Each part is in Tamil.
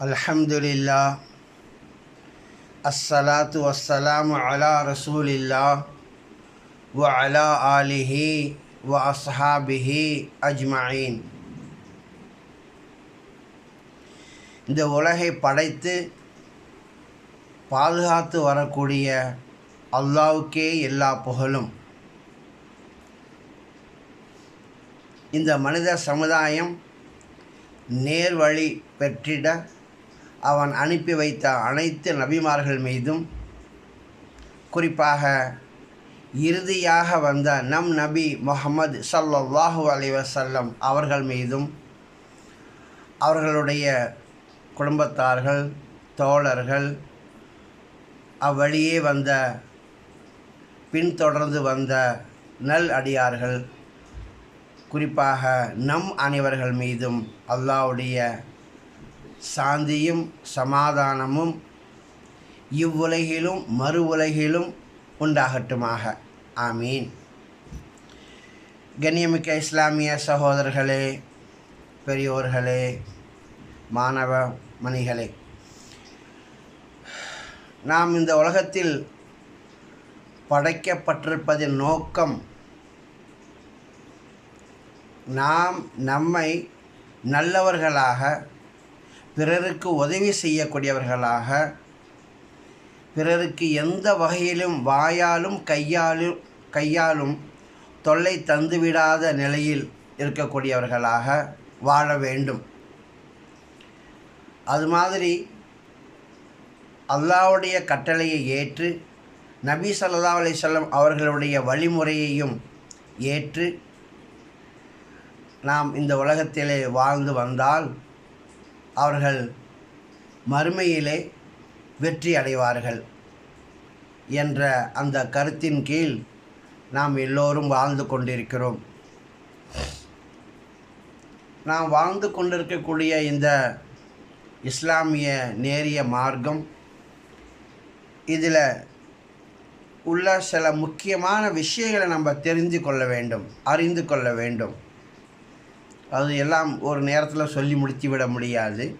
அல்ஹம்துலில்லா அஸ்ஸலாத்து வஸ்ஸலாம் அலா ரசூலில்லா வ அலா ஆலிஹி வ அஸ்ஹாபிஹி அஜ்மாயின் இந்த உலகை படைத்து பாதுகாத்து வரக்கூடிய அல்லாவுக்கே எல்லா புகழும். இந்த மனித சமுதாயம் நேர்வழி பெற்றிட அவன் அனுப்பி வைத்த அனைத்து நபிமார்கள் மீதும் குறிப்பாக இறுதியாக வந்த நம் நபி முகமது ஸல்லல்லாஹு அலைஹி வஸல்லம் அவர்கள் மீதும் அவர்களுடைய குடும்பத்தார்கள் தோழர்கள் அவ்வழியே வந்த பின்தொடர்ந்து வந்த நல் அடியார்கள் குறிப்பாக நம் அனைவர்கள் மீதும் அல்லாஹ்வுடைய சாந்தியும் சமாதானமும் இவ்வுலகிலும் மறு உலகிலும் உண்டாகட்டுமாக. ஆமீன். கண்ணியமிக்க இஸ்லாமிய சகோதரர்களே பெரியோர்களே மாணவ மணிகளே நாம் இந்த உலகத்தில் படைக்கப்பட்டிருப்பதின் நோக்கம் நாம் நம்மை நல்லவர்களாக பிறருக்கு உதவி செய்யக்கூடியவர்களாக பிறருக்கு எந்த வகையிலும் வாயாலும் கையாலும் கையாலும் தொல்லை தந்துவிடாத நிலையில் இருக்கக்கூடியவர்களாக வாழ வேண்டும். அது மாதிரி அல்லாவுடைய கட்டளையை ஏற்று நபி சல்லா அலிசல்லம் அவர்களுடைய வழிமுறையையும் ஏற்று நாம் இந்த உலகத்திலே வாழ்ந்து வந்தால் அவர்கள் மறுமையிலே வெற்றி அடைவார்கள் என்ற அந்த கருத்தின் கீழ் நாம் எல்லோரும் வாழ்ந்து கொண்டிருக்கிறோம். நாம் வாழ்ந்து கொண்டிருக்கக்கூடிய இந்த இஸ்லாமிய நேரிய மார்க்கம் இதில் உள்ள சில முக்கியமான விஷயங்களை நம்ம தெரிந்து கொள்ள வேண்டும் அறிந்து கொள்ள வேண்டும். அது எல்லாம் ஒரு நேரத்தில் சொல்லி முடித்து விட முடியாது.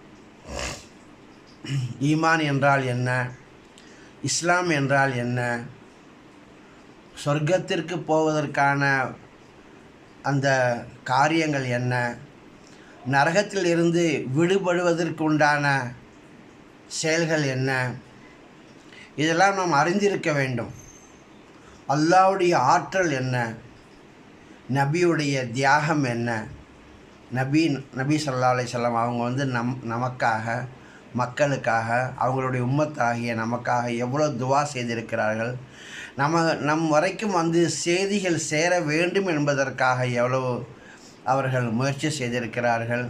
ஈமான் என்றால் என்ன? இஸ்லாம் என்றால் என்ன? சொர்க்கத்திற்கு போவதற்கான அந்த காரியங்கள் என்ன? நரகத்தில் இருந்து விடுபடுவதற்கு உண்டான செயல்கள் என்ன? இதெல்லாம் நாம் அறிந்திருக்க வேண்டும். அல்லாவுடைய ஆற்றல் என்ன? நபியுடைய தியாகம் என்ன? நபி நபி சல்லா அலிசல்லாம் அவங்க வந்து நம் நமக்காக மக்களுக்காக அவங்களுடைய உம்மத்தாகிய நமக்காக எவ்வளோ துவா செய்திருக்கிறார்கள். நம்ம நம் வரைக்கும் வந்து செய்திகள் சேர வேண்டும் என்பதற்காக எவ்வளவு அவர்கள் முயற்சி செய்திருக்கிறார்கள்.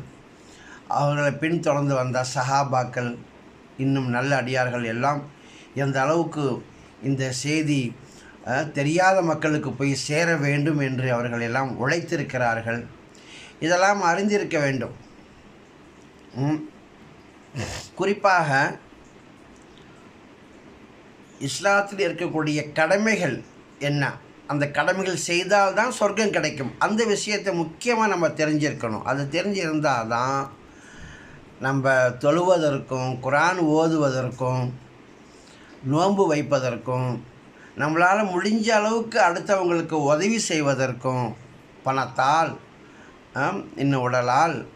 அவர்களை பின்தொடர்ந்து வந்த சஹாபாக்கள் இன்னும் நல்ல அடியார்கள் எல்லாம் எந்த அளவுக்கு இந்த செய்தி தெரியாத மக்களுக்கு போய் சேர வேண்டும் என்று அவர்கள் எல்லாம் உழைத்திருக்கிறார்கள். இதெல்லாம் அறிந்திருக்க வேண்டும். குறிப்பாக இஸ்லாத்தில் இருக்கக்கூடிய கடமைகள் என்ன? அந்த கடமைகள் செய்தால் தான் சொர்க்கம் கிடைக்கும். அந்த விஷயத்தை முக்கியமாக நம்ம தெரிஞ்சிருக்கணும். அது தெரிஞ்சிருந்தால் தான் நம்ம தொழுவதற்கும் குரான் ஓதுவதற்கும் நோன்பு வைப்பதற்கும் நம்மளால் முடிஞ்ச அளவுக்கு அடுத்தவங்களுக்கு உதவி செய்வதற்கும் பணத்தால் இன்னும் உடலால்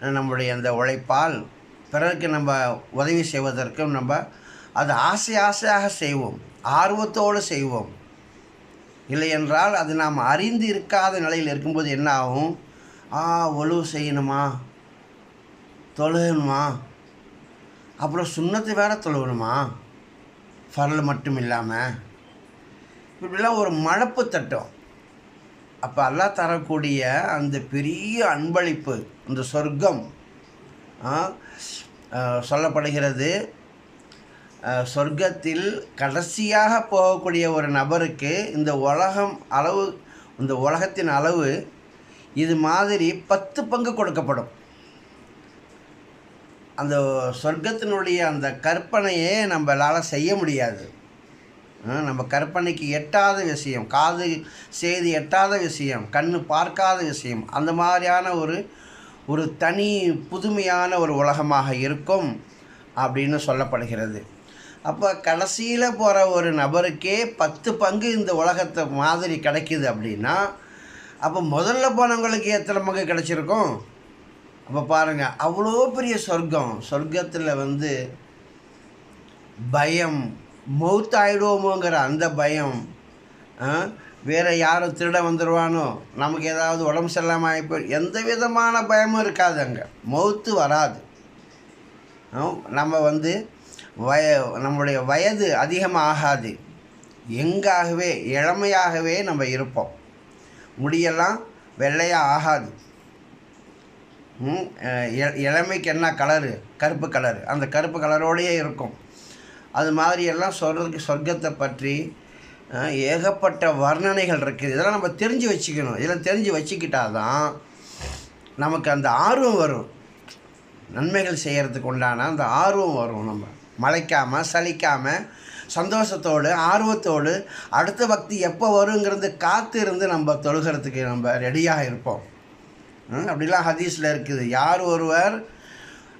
நம்முடைய அந்த உழைப்பால் பிறருக்கு நம்ம உதவி செய்வதற்கும் நம்ம அது ஆசை ஆசையாக செய்வோம் ஆர்வத்தோடு செய்வோம். இல்லையென்றால் அது நாம் அறிந்து இருக்காத நிலையில் இருக்கும்போது என்ன ஆகும்? ஆ ஒழுவு செய்யணுமா? தொழுகணுமா? அப்புறம் சுண்ணத்தை வேற தொழுகணுமா? ஃபரல் மட்டும் இல்லாமல் இப்படிலாம் ஒரு மழப்பு தட்டம். அப்போ அல்லாஹ் தரக்கூடிய அந்த பெரிய அன்பளிப்பு அந்த சொர்க்கம் சொல்லப்படுகிறது. சொர்க்கத்தில் கடைசியாக போகக்கூடிய ஒரு நபருக்கு இந்த உலகம் அளவு இந்த உலகத்தின் அளவு இது மாதிரி பத்து பங்கு கொடுக்கப்படும். அந்த சொர்க்கத்தினுடைய அந்த கற்பனையே நம்மளால் செய்ய முடியாது. நம்ம கற்பனைக்கு எட்டாத விஷயம் காது செய்தி எட்டாத விஷயம் கண் பார்க்காத விஷயம் அந்த மாதிரியான ஒரு ஒரு தனி புதுமையான ஒரு உலகமாக இருக்கும் அப்படின்னு சொல்லப்படுகிறது. அப்போ கடைசியில் போகிற ஒரு நபருக்கே பத்து பங்கு இந்த உலகத்தை மாதிரி கிடைக்குது அப்படின்னா அப்போ முதல்ல போனவங்களுக்கு எத்தனை பங்கு கிடச்சிருக்கும்? அப்போ பாருங்கள் அவ்வளோ பெரிய சொர்க்கம். சொர்க்கத்தில் வந்து பயம் மௌத்தாயிடுவோமோங்கிற அந்த பயம் வேறு யாரும் திருட வந்துடுவானோ நமக்கு ஏதாவது உடம்பு சரியில்லாமல் ஆகி போய் எந்த விதமான பயமும் இருக்காது அங்கே. மௌத்து வராது. நம்ம வந்து வய நம்முடைய வயது அதிகமாக ஆகாது எங்காகவே இளமையாகவே நம்ம இருப்போம். முடியெல்லாம் வெள்ளையாக ஆகாது. இளமைக்கு என்ன கலரு கருப்பு கலரு அந்த கருப்பு கலரோடையே இருக்கும். அது மாதிரியெல்லாம் சொல்கிறதுக்கு சொர்க்கத்தை பற்றி ஏகப்பட்ட வர்ணனைகள் இருக்குது இதெல்லாம் நம்ம தெரிஞ்சு வச்சுக்கணும். இதெல்லாம் தெரிஞ்சு வச்சுக்கிட்டால் தான் நமக்கு அந்த ஆர்வம் வரும். நன்மைகள் செய்கிறதுக்கு உண்டான அந்த ஆர்வம் வரும் நம்ம. மலைக்காமல் சலிக்காமல் சந்தோஷத்தோடு ஆர்வத்தோடு அடுத்த பக்தி எப்போ வருங்கிறது காத்து இருந்து நம்ம தொழுகிறதுக்கு நம்ம ரெடியாக இருப்போம். அப்படிலாம் ஹதீஸில் இருக்குது. யார் ஒருவர்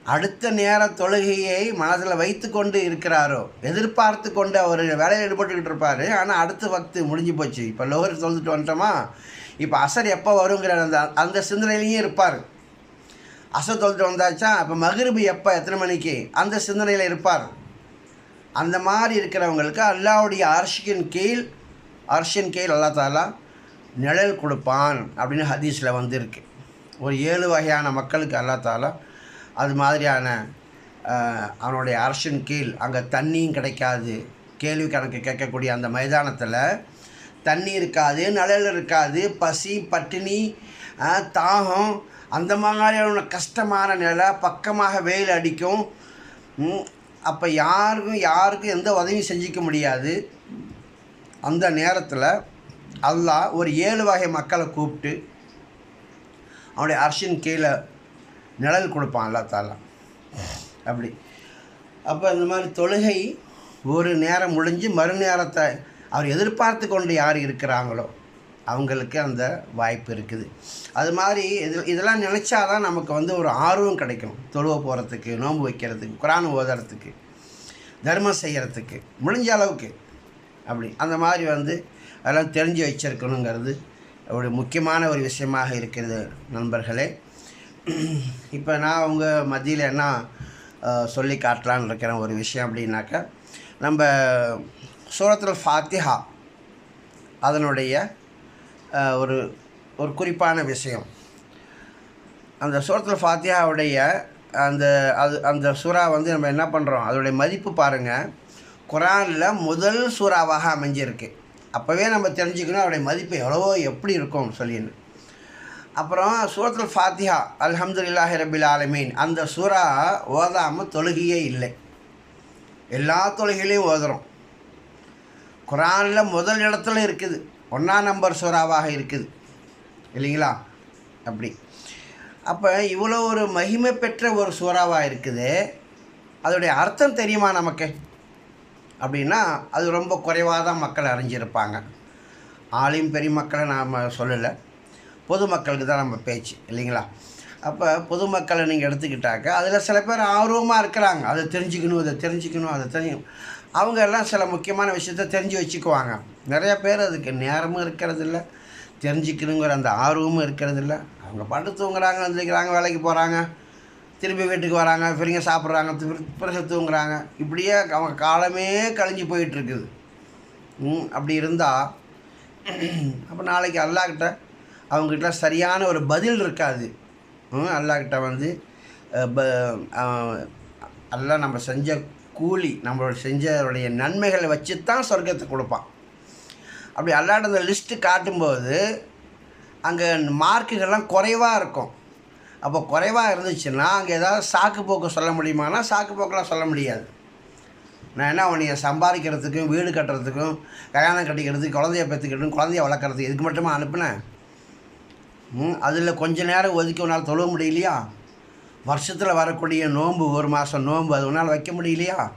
அடுத்த நேர தொழுகையை மனதில் வைத்து கொண்டு இருக்கிறாரோ? எதிர்பார்த்து கொண்டு அவர் வேலையில் ஈடுபட்டுக்கிட்டு இருப்பார். ஆனால் அடுத்த வக்து முடிஞ்சு போச்சு. இப்போ லோகர் தொழுதுட்டு வந்துட்டோமா? இப்போ அசர் எப்போ வருங்கிற அந்த அந்த சிந்தனையிலையும் இருப்பார். அசர் தொழுதுட்டு வந்தாச்சா? இப்போ மகிழ்பு எப்போ? எத்தனை மணிக்கு? அந்த சிந்தனையில் இருப்பார். அந்த மாதிரி இருக்கிறவங்களுக்கு அல்லாவுடைய அர்ஷின் கீழ் அர்ஷின் கீழ் அல்லா தாலா நிழல் கொடுப்பான் அப்படின்னு ஹதீஸில் வந்திருக்கு. ஒரு ஏழு வகையான மக்களுக்கு அல்லா தாலா அது மாதிரியான அவனுடைய அரசின் கீழ் அங்கே தண்ணியும் கிடைக்காது. கேள்வி கணக்கு கேட்கக்கூடிய அந்த மைதானத்தில் தண்ணி இருக்காது நிழல் இருக்காது பசி பட்டினி தாகம் அந்த மாதிரியான கஷ்டமான நிலை பக்கமாக வெயில் அடிக்கும். அப்போ யாருக்கும் யாருக்கும் எந்த உதவியும் செஞ்சிக்க முடியாது. அந்த நேரத்தில் அல்லாஹ் ஒரு ஏழு வகை மக்களை கூப்பிட்டு அவனுடைய அரசின் கீழே நிழல் கொடுப்பான் அல்லா தாலா அப்படி. அப்போ இந்த மாதிரி தொழுகை ஒரு நேரம் முடிஞ்சு மறுநேரத்தை அவர் எதிர்பார்த்து கொண்டு யார் இருக்கிறாங்களோ அவங்களுக்கு அந்த வாய்ப்பு இருக்குது. அது மாதிரி இது இதெல்லாம் நினச்சா தான் நமக்கு வந்து ஒரு ஆர்வம் கிடைக்கும். தொழுவ போகிறதுக்கு நோன்பு வைக்கிறதுக்கு குரான் ஓதுறதுக்கு தர்மம் செய்கிறதுக்கு முடிஞ்ச அளவுக்கு. அப்படி. அந்த மாதிரி வந்து அதெல்லாம் தெரிஞ்சு வச்சிருக்கணுங்கிறது ஒரு முக்கியமான ஒரு விஷயமாக இருக்கிறது நண்பர்களே. இப்போ நான் உங்கள் மத்தியில் என்ன சொல்லி காட்டலான்னு இருக்கிற ஒரு விஷயம் அப்படின்னாக்கா நம்ம சூரத்தில் ஃபாத்திஹா அதனுடைய ஒரு ஒரு குறிப்பான விஷயம். அந்த சூரத்தில் ஃபாத்தியாவுடைய அந்த அது அந்த சூறா வந்து நம்ம என்ன பண்ணுறோம் அதோடைய மதிப்பு பாருங்கள் குரானில் முதல் சூறாவாக அமைஞ்சிருக்கு. அப்போவே நம்ம தெரிஞ்சுக்கணும் அதோடைய மதிப்பு எவ்வளவோ எப்படி இருக்கும் சொல்லின்னு. அப்புறம் சூரத்துல் ஃபாத்திஹா அல்ஹம்துலில்லாஹி ரபில் ஆலமீன். அந்த சூறா ஓதாமல் தொழுகையே இல்லை. எல்லா தொழுகையிலையும் ஓதுறோம். குரானில் முதல் இடத்துல இருக்குது. ஒன்றாம் நம்பர் சூறாவாக இருக்குது. இல்லைங்களா? அப்படி. அப்போ இவ்வளோ ஒரு மகிமை பெற்ற ஒரு சூறாவாக இருக்குது. அதோடைய அர்த்தம் தெரியுமா நமக்கு? அப்படின்னா அது ரொம்ப குறைவாக தான் மக்கள் அறிஞ்சிருப்பாங்க. ஆளையும் பெரிய மக்களை நாம் சொல்லலை. பொதுமக்களுக்கு தான் நம்ம பேச்சு இல்லைங்களா? அப்போ பொதுமக்களை நீங்கள் எடுத்துக்கிட்டாக்க அதில் சில பேர் ஆர்வமாக இருக்கிறாங்க. அதை தெரிஞ்சுக்கணும் அதை தெரிஞ்சுக்கணும் அதை தெரியும் அவங்க எல்லாம் சில முக்கியமான விஷயத்த தெரிஞ்சு வச்சுக்குவாங்க. நிறைய பேர் அதுக்கு நேரமும் இருக்கிறதில்ல தெரிஞ்சுக்கணுங்கிற அந்த ஆர்வமும் இருக்கிறதில்ல. அவங்க பாட்டு தூங்குறாங்க எழுந்திரிக்கிறாங்க வேலைக்கு போகிறாங்க திரும்பி வீட்டுக்கு வராங்க பிறகு சாப்பிட்றாங்க பிறகு தூங்குறாங்க. இப்படியே அவங்க காலமே கழிஞ்சு போயிட்டுருக்குது. ம் அப்படி இருந்தால் அப்போ நாளைக்கு அல்லாக்கிட்ட அவங்ககிட்ட சரியான ஒரு பதில் இருக்காது. அல்லாக்கிட்ட வந்து அஹ், ப நம்ம செஞ்ச கூலி நம்மளோட செஞ்சவருடைய நன்மைகளை வச்சு தான் சொர்க்கத்தை கொடுப்பான். அப்படி அல்லாட்ட அந்த லிஸ்ட்டு காட்டும்போது அங்கே மார்க்குகள்லாம் குறைவாக இருக்கும். அப்போ குறைவாக இருந்துச்சுன்னா அங்கே ஏதாவது சாக்கு போக்கு சொல்ல முடியுமானா சாக்கு போக்கெலாம் சொல்ல முடியாது. நான் என்ன உன்னைய சம்பாதிக்கிறதுக்கும் வீடு கட்டுறதுக்கும் கல்யாணம் கட்டிக்கிறதுக்கு குழந்தைய பெற்றுக்கிட்டும் குழந்தைய வளர்க்குறதுக்கு இதுக்கு மட்டுமா அனுப்புனேன்? அதில் கொஞ்ச நேரம் ஒதுக்கி உன்னால் தொழுவ முடியலையா? வருஷத்தில் வரக்கூடிய நோன்பு ஒரு மாதம் நோன்பு அது உன்னால் வைக்க முடியலையா?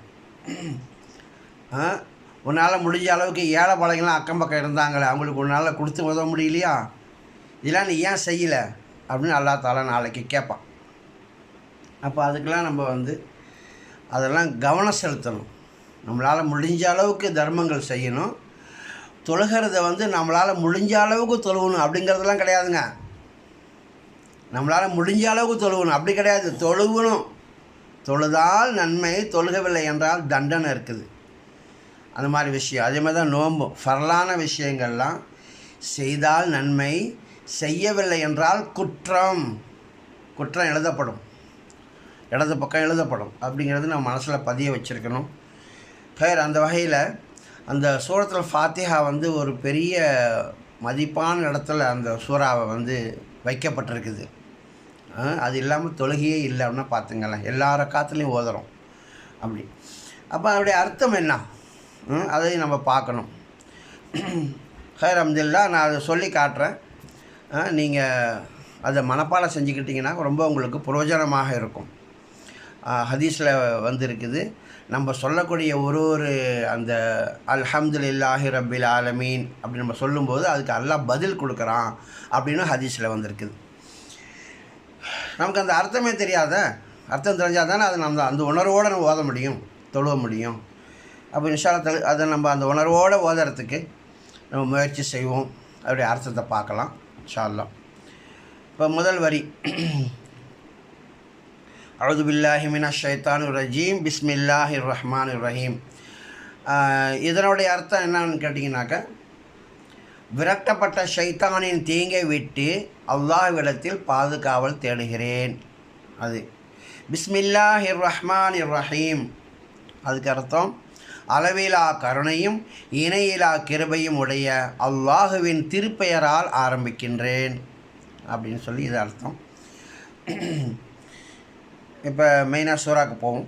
ஆ உன்னால் முடிஞ்ச அளவுக்கு ஏழை பழங்கள்லாம் அக்கம் பக்கம் இருந்தாங்களே அவங்களுக்கு உன்னால் கொடுத்து உதவ முடியலையா? இதெல்லாம் நீ ஏன் செய்யலை? அப்படின்னு அல்லா தாலா நாளைக்கு கேட்பான். அப்போ அதுக்கெல்லாம் நம்ம வந்து அதெல்லாம் கவனம் செலுத்தணும். நம்மளால் முடிஞ்ச அளவுக்கு தர்மங்கள் செய்யணும். தொழுகிறத வந்து நம்மளால் முடிஞ்ச அளவுக்கு தொழுகணும் அப்படிங்கிறதெல்லாம் கிடையாதுங்க. நம்மளால் முடிஞ்ச அளவுக்கு தொழுகணும். அப்படி கிடையாது. தொழுகணும். தொழுதால் நன்மை தொழுகவில்லை என்றால் தண்டனை இருக்குது. அந்த மாதிரி விஷயம். அதே மாதிரி தான் நோம்பும். ஃபரலான விஷயங்கள்லாம் செய்தால் நன்மை செய்யவில்லை என்றால் குற்றம். குற்றம் எழுதப்படும். இடது பக்கம் எழுதப்படும். அப்படிங்கிறது நம்ம மனசில் பதிய வச்சுருக்கணும். ஹேர் அந்த வகையில் அந்த சூரத்தில் ஃபாத்திஹா வந்து ஒரு பெரிய மதிப்பான இடத்துல அந்த சூறாவை வந்து வைக்கப்பட்டிருக்குது. அது இல்லாமல் தொழுகையே இல்லை அப்படின்னா பார்த்துங்களேன். எல்லார காத்துலேயும் ஓதுறோம். அப்படி. அப்போ அதோடைய அர்த்தம் என்ன? ம், அதையும் நம்ம பார்க்கணும். ஹேர் அம்துல்லா நான் அதை சொல்லி காட்டுறேன். நீங்கள் அதை மனப்பாடம் செஞ்சுக்கிட்டிங்கன்னா ரொம்ப உங்களுக்கு பிரயோஜனமாக இருக்கும். ஹதீஸில் வந்திருக்குது. நம்ம சொல்லக்கூடிய ஒரு ஒரு அந்த அல்ஹம்துலில்லாஹி ரபில் ஆலமீன் அப்படி நம்ம சொல்லும்போது அதுக்கு நல்லா பதில் கொடுக்குறான் அப்படின்னு ஹதீஸில் வந்திருக்குது. நமக்கு அந்த அர்த்தமே தெரியாத அர்த்தம் தெரிஞ்சால் தானே அதை நம்ம அந்த உணர்வோடு நம்ம ஓத முடியும் தொழுவ முடியும். அப்போ இன்ஷால அதை நம்ம அந்த உணர்வோடு ஓதுறதுக்கு நம்ம முயற்சி செய்வோம். அதோடைய அர்த்தத்தை பார்க்கலாம் இன்ஷா இப்போ முதல் வரி. அழுது பில்லாஹி மினா ஷைத்தானு ரஜீம். பிஸ்மில்லாஹி ரஹ்மான் ரஹீம். இதனுடைய அர்த்தம் என்னன்னு கேட்டிங்கனாக்கா விரட்டப்பட்ட ஷைத்தானின் தீங்கை விட்டு அல்லாஹ்விடத்தில் பாதுகாவல் தேடுகிறேன். அது பிஸ்மில்லாஹி ரஹ்மான் ரஹீம் அதுக்கு அர்த்தம் அளவிலா கருணையும் இணையிலா கிருபையும் உடைய அல்லாஹுவின் திருப்பெயரால் ஆரம்பிக்கின்றேன். அப்படின்னு சொல்லி இது அர்த்தம். இப்போ மெயினாக சூறாக்கு போவோம்.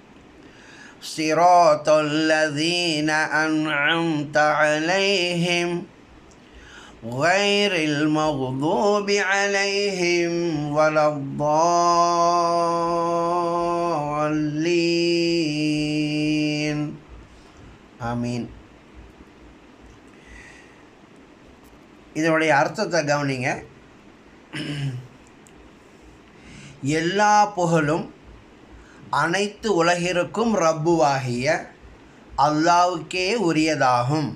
صراط الذين أنعمت عليهم غير المغضوب عليهم ولا الضالين ஆமீன் இதனுடைய அர்த்தத்தை கவனிங்க எல்லா புகழும் அனைத்து உலகிற்கும் ரப்புவாகிய அல்லாவுக்கே உரியதாகும்.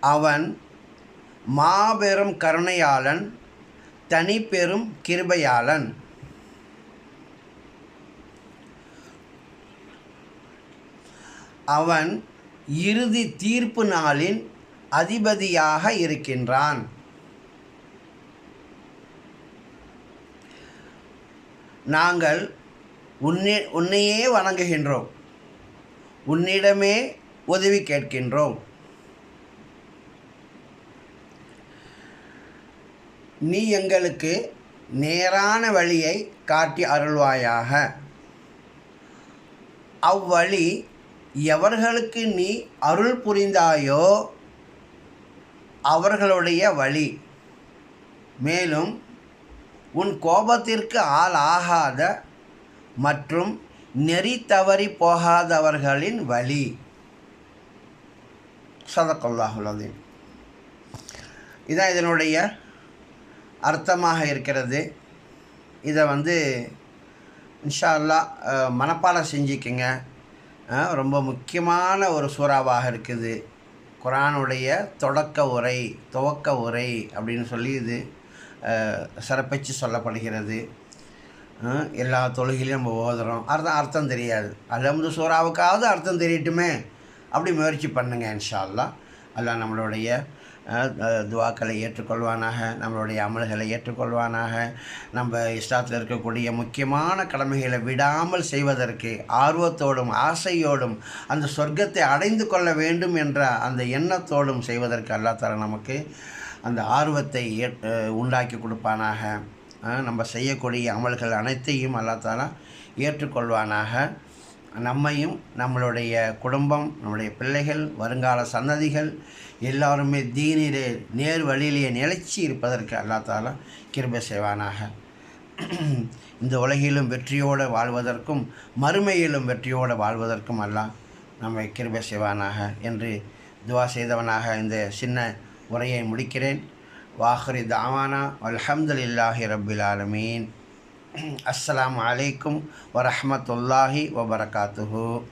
அவன் மாபெரும் கருணையாளன் தனிப்பெரும் கிருபையாளன். அவன் இறுதி தீர்ப்பு நாளின் அதிபதியாக இருக்கின்றான். நாங்கள் உன்னி உன்னையே வணங்குகின்றோம். உன்னிடமே உதவி கேட்கின்றோம். நீ எங்களுக்கு நேரான வழியை காட்டி அருள்வாயாக. அவ்வழி எவர்களுக்கு நீ அருள் புரிந்தாயோ அவர்களுடைய வழி. மேலும் உன் கோபத்திற்கு ஆள் ஆகாத மற்றும் நெறி தவறி போகாதவர்களின் வழி. சதக்கல்லாஹுலதீம் இதான் இதனுடைய அர்த்தமாக இருக்கிறது. இதை வந்து இன்ஷா அல்லாஹ் மனப்பாடம் செஞ்சுக்கங்க. ரொம்ப முக்கியமான ஒரு சூறாவாக இருக்குது. குரானுடைய தொடக்க உரை துவக்க உரை அப்படின்னு சொல்லி இது சிறப்பிச்சு சொல்லப்படுகிறது. எல்லா தொழுகையிலையும் நம்ம ஓதுறோம். அர்த்தம் அர்த்தம் தெரியாது. அலமது சூறாவுக்காவது அர்த்தம் தெரியட்டுமே? அப்படி முயற்சி பண்ணுங்க இன்ஷால்லா அல்லா நம்மளுடைய துவாக்களை ஏற்றுக்கொள்வானாக நம்மளுடைய அமல்களை ஏற்றுக்கொள்வானாக. நம்ம இஸ்லாத்தில் இருக்கக்கூடிய முக்கியமான கடமைகளை விடாமல் செய்வதற்கு ஆர்வத்தோடும் ஆசையோடும் அந்த சொர்க்கத்தை அடைந்து கொள்ள வேண்டும் என்ற அந்த எண்ணத்தோடும் செய்வதற்கு அல்லாஹ் நமக்கு அந்த ஆர்வத்தை ஏற் உண்டாக்கி கொடுப்பானாக. நம்ம செய்யக்கூடிய அமல்கள் அனைத்தையும் அல்லாத்தாலா ஏற்றுக்கொள்வானாக. நம்மையும் நம்மளுடைய குடும்பம் நம்முடைய பிள்ளைகள் வருங்கால சன்னதிகள் எல்லாருமே தீனிலே நேர் வழியிலே நிலைச்சி இருப்பதற்கு அல்லாத்தாலா கிருபை செய்வானாக. இந்த உலகிலும் வெற்றியோடு வாழ்வதற்கும் மறுமையிலும் வெற்றியோடு வாழ்வதற்கும் அல்லாஹ் நம்மை கிருபை செய்வானாக. என்று துவா செய்தவனாக இந்த சின்ன உரையை முடிக்கிறேன். வாஹரி தாவானா. அல்ஹம்துலில்லாஹி ரபில் ஆலமீன். அஸ்லாம் அலைக்கும் வரஹ்மத்துல்லாஹி வபரகாத்துஹூ.